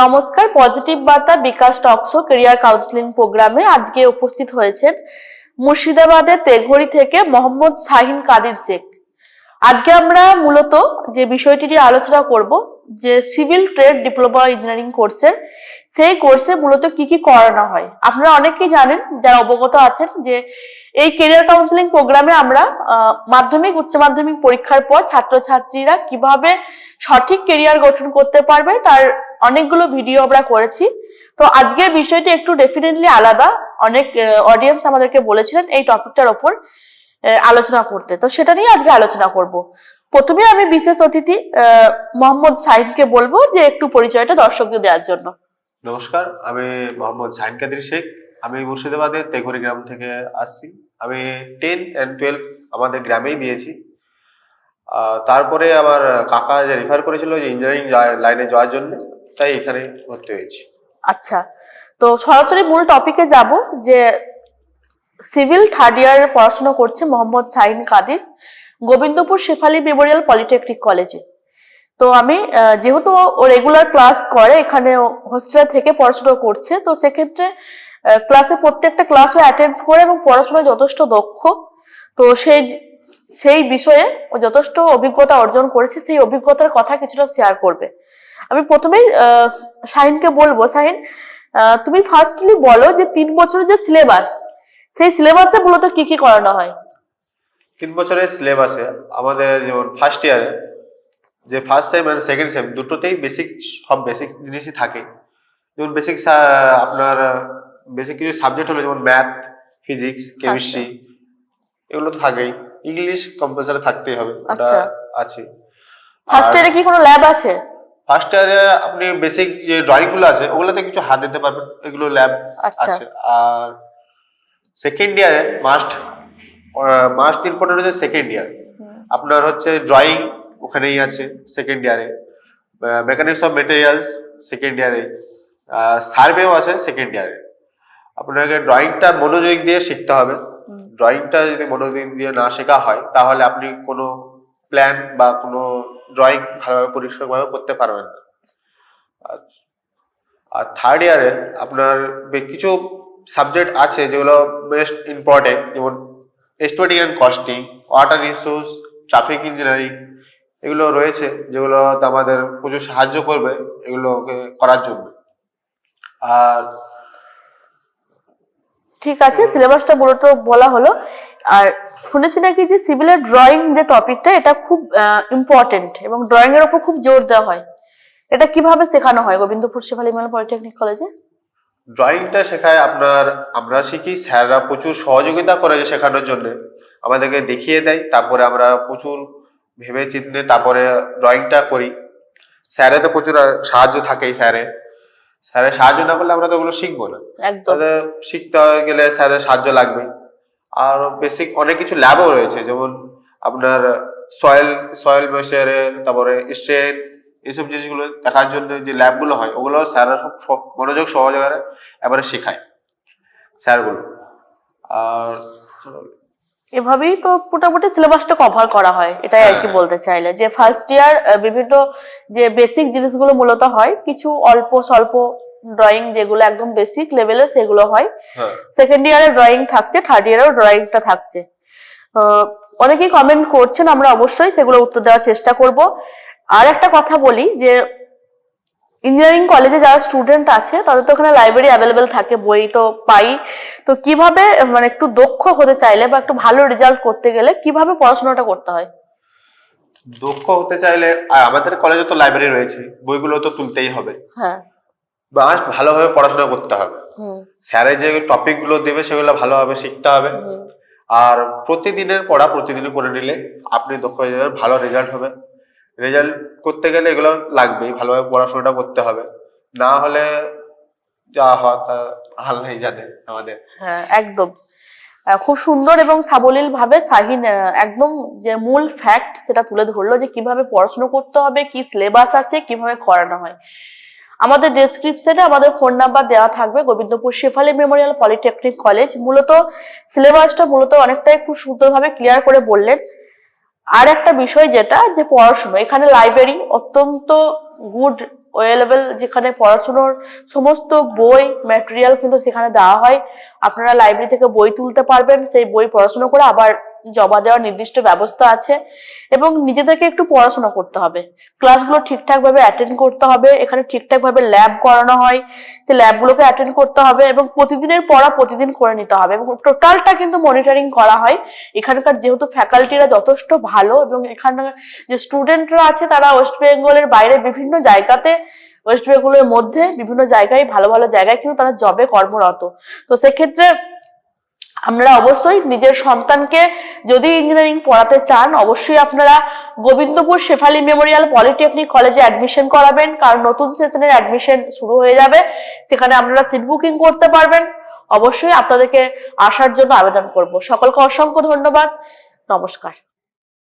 নমস্কার, পজিটিভ বার্তা বিকাশ talk show career counselling প্রোগ্রামে আজকে উপস্থিত হয়েছেন মুর্শিদাবাদের তেঘড়ি থেকে মোহাম্মদ শাহিন কাদির শেখ। আজকে আমরা মূলত যে বিষয়টি নিয়ে আলোচনা করব, যে সিভিল ট্রেড ডিপ্লোমা ইঞ্জিনিয়ারিং কোর্সের, সেই কোর্সে মূলত কি কি করানো হয়। আপনারা অনেকেই জানেন, যারা অবগত আছেন, যে এই কেরিয়ার কাউন্সিলিং প্রোগ্রামে আমরা মাধ্যমিক, উচ্চ মাধ্যমিক পরীক্ষার পর ছাত্রছাত্রীরা কীভাবে সঠিক কেরিয়ার গঠন করতে পারবে, তার অনেকগুলো ভিডিও আমরা করেছি। তো আজকের বিষয়টি একটু ডেফিনেটলি আলাদা। অনেক অডিয়েন্স আমাদেরকে বলেছিলেন এই টপিকটার ওপর আলোচনা করতে। তো সেটা নিয়ে আজকে আলোচনা করব। প্রথমে আমি বিশেষ অতিথি মোহাম্মদ সাইনকে বলব যে একটু পরিচয়টা দর্শকদের দেওয়ার জন্য। নমস্কার, আমি মোহাম্মদ শাহিন কাদির শেখ। আমি মুর্শিদাবাদের তেঘরি গ্রাম থেকে আসছি। আমি টেন অ্যান্ড টুয়েলভ আমাদের গ্রামেই দিয়েছি। তারপরে আমার কাকা যে রেফার করেছিল যে ইঞ্জিনিয়ারিং লাইনে যাওয়ার জন্য তাই এখানে ভর্তি হয়েছি। আচ্ছা তো সরাসরি মূল টপিকে যাব যে সিভিল থার্ড ইয়ারে পড়াশোনা করছে মোহাম্মদ সাইন কাদির, গোবিন্দপুর শেফালি মেমোরিয়াল পলিটেকনিক কলেজে। তো আমি যেহেতু ও রেগুলার ক্লাস করে, এখানে হোস্টেলে থেকে পড়াশোনা করছে, তো সেক্ষেত্রে ক্লাসে প্রত্যেকটা ক্লাসও অ্যাটেন্ড করে এবং পড়াশোনায় যথেষ্ট দক্ষ। তো সেই সেই বিষয়ে ও যথেষ্ট অভিজ্ঞতা অর্জন করেছে সেই অভিজ্ঞতার কথা কিছুটা শেয়ার করবে। আমি প্রথমেই শাহিনকে বলব শাহিন তুমি ফার্স্টলি বলো যে তিন বছরের যে সিলেবাস সেই সিলেবাসে মূলত কি কি করানো হয়? তিন বছরের সিলেবাসে আমাদের যেমন ফার্স্ট ইয়ারে যে ফার্স্ট সেম আর সেকেন্ড সেম দুটোতেই বেসিক সব বেসিক জিনিসই থাকে। যেমন বেসিক আপনার বেসিক কিছু সাবজেক্ট হলো যেমন ম্যাথ ফিজিক্স কেমিস্ট্রি এগুলো তো থাকেই। ইংলিশ কম্পালসারি থাকতেই হবে। আচ্ছা। আছে। ফার্স্ট ইয়ারে কি কোনো ল্যাব আছে? ফার্স্ট ইয়ারে আপনি বেসিক যে ড্রয়িংগুলো আছে ওগুলোতে কিছু হাত দিতে পারবেন। এগুলো ল্যাব আচ্ছা। আছে। আর সেকেন্ড ইয়ারে মাস্ট মাস্ট ইম্পর্টেন্ট হচ্ছে সেকেন্ড ইয়ার আপনার হচ্ছে ড্রয়িং ওখানেই আছে সেকেন্ড ইয়ারে মেকানিক্স অফ মেটেরিয়ালস সেকেন্ড ইয়ারে সার্ভেও আছে সেকেন্ড ইয়ারে আপনাকে ড্রয়িংটা মনোযোগ দিয়ে শিখতে হবে। ড্রয়িংটা যদি মনোযোগ দিয়ে না শেখা হয়, তাহলে আপনি কোনো প্ল্যান বা কোনো ড্রয়িং ভালোভাবে পরিষ্কারভাবে করতে পারবেন না। আর- থার্ড ইয়ারে আপনার কিছু সাবজেক্ট আছে যেগুলো বেস্ট ইম্পর্টেন্ট যেমন estimating and costing water resource traffic engineering এগুলো রয়েছে যেগুলো আমাদের প্রচুর সাহায্য করবে এগুলোকে করার জন্য। আর ঠিক আছে সিলেবাসটা মূলত বলা হলো। আর শুনেছি নাকি যে সিভিলের ড্রয়িং যে টপিকটা এটা খুব ইম্পর্টেন্ট এবং ড্রয়িং এর উপর খুব জোর দেওয়া হয়। এটা কীভাবে শেখানো হয়? গোবিন্দপুর শেফালি মেল পলিটেকনিক কলেজে? ড্রয়িংটা শেখায় আপনার, আমরা শিখি, স্যাররা প্রচুর সহযোগিতা করে শেখানোর জন্য। আমাদেরকে দেখিয়ে দেয়, তারপরে আমরা প্রচুর ভেবে চিন্তে তারপরে ড্রয়িংটা করি। স্যারে তো প্রচুর সাহায্য থাকেই স্যারে স্যারের সাহায্য না করলে আমরা তো ওগুলো শিখব না। তাদের শিখতে গেলে স্যারের সাহায্য লাগবে। আর বেসিক অনেক কিছু ল্যাবও রয়েছে যেমন আপনার সয়েল সয়েল মেশারের তারপরে স্ট্রেন এইসব জিনিসগুলো দেখার জন্য যে ল্যাবগুলো হয় ওগুলো স্যাররা সব সব মনোযোগ সহযোগে এবারে শেখায় স্যারগুলো। আর এভাবেই তো মোটামুটি সিলেবাসটা কভার করা হয় এটাই আর কি হ্যাঁ। বলতে চাইলে। যে ফার্স্ট ইয়ার বিভিন্ন যে বেসিক জিনিসগুলো মূলত হয় কিছু অল্প স্বল্প ড্রয়িং যেগুলো একদম বেসিক লেভেলে সেগুলো হয়। হ্যাঁ। সেকেন্ড ইয়ারে ড্রয়িং থাকছে থার্ড ইয়ারেও ড্রয়িংটা থাকছে। অনেকেই কমেন্ট করছেন আমরা অবশ্যই সেগুলো উত্তর দেওয়ার চেষ্টা করব। আর একটা কথা বলি যে ইঞ্জিনিয়ারিং কলেজে যারা স্টুডেন্ট আছে তাদের তো ওখানে লাইব্রেরি অ্যাভেলেবেল থাকে বই তো পাই। তো কীভাবে মানে একটু দক্ষ হতে চাইলে বা একটু ভালো রেজাল্ট করতে গেলে কীভাবে পড়াশোনাটা করতে হয়? দক্ষ হতে চাইলে আমাদের কলেজে তো লাইব্রেরি রয়েছে বইগুলো তো তুলতেই হবে। হ্যাঁ। বা ভালোভাবে পড়াশোনা করতে হবে। হুম। স্যারে যে টপিকগুলো দেবে সেগুলো ভালোভাবে শিখতে হবে। আর প্রতিদিনের পড়া প্রতিদিনই করে নিলে আপনি দক্ষ হয়ে যাবেন ভালো রেজাল্ট হবে। রেজাল্ট করতে গেলে এগুলো লাগবেই, ভালোভাবে পড়াশোনাটা করতে হবে। না হলে যা হয় তা আল্লাহ জানে আমাদের। হ্যাঁ একদম। খুব সুন্দর এবং সাবলীল ভাবে শাহিন একদম যে মূল ফ্যাক্ট সেটা তুলে ধরলো যে কীভাবে পড়াশোনা করতে হবে, কি সিলেবাস আছে, কীভাবে করানো হয়। আমাদের ডেসক্রিপশনে আমাদের ফোন নাম্বার দেওয়া থাকবে, Gobindapur Shefali memorial polytechnic college মূলত সিলেবাসটা মূলত অনেকটাই খুব সুন্দরভাবে ক্লিয়ার করে বললেন। আর একটা বিষয় যেটা, যে পড়াশুনো, এখানে লাইব্রেরি অত্যন্ত গুড ওয়েলেবেল যেখানে পড়াশুনোর সমস্ত বই ম্যাটেরিয়াল কিন্তু সেখানে দেওয়া হয়। আপনারা লাইব্রেরি থেকে বই তুলতে পারবেন, সেই বই পড়াশুনো করে আবার জমা দেওয়ার নির্দিষ্ট ব্যবস্থা আছে এবং নিজেদেরকে একটু পড়াশোনা করতে হবে। ক্লাসগুলো ঠিকঠাক ভাবে অ্যাটেন্ড করতে হবে, এখানে ঠিকঠাক ভাবে ল্যাব করানো হয়, সেই ল্যাবগুলোকে অ্যাটেন্ড করতে হবে এবং প্রতিদিনের পড়া প্রতিদিন করে নিতে হবে এবং টোটালটা কিন্তু মনিটরিং করা হয়। এখানকার যেহেতু ফ্যাকাল্টিরা যথেষ্ট ভালো এবং এখানকার যে স্টুডেন্টরা আছে তারা ওয়েস্ট বেঙ্গলের বাইরে বিভিন্ন জায়গাতে ওয়েস্ট বেঙ্গলের মধ্যে বিভিন্ন জায়গায় ভালো ভালো জায়গায় কিন্তু তারা জবে কর্মরত। তো সেক্ষেত্রে আমরা অবশ্যই নিজের সন্তানকে যদি ইঞ্জিনিয়ারিং পড়াতে চান, অবশ্যই আপনারা গোবিন্দপুর শেফালি মেমোরিয়াল পলিটেকনিক কলেজে অ্যাডমিশন করাবেন, কারণ নতুন সেশনের অ্যাডমিশন শুরু হয়ে যাবে। সেখানে আপনারা সিট বুকিং করতে পারবেন। অবশ্যই আপনাদেরকে আসার জন্য আবেদন করব। সকলকে অসংখ্য ধন্যবাদ। নমস্কার।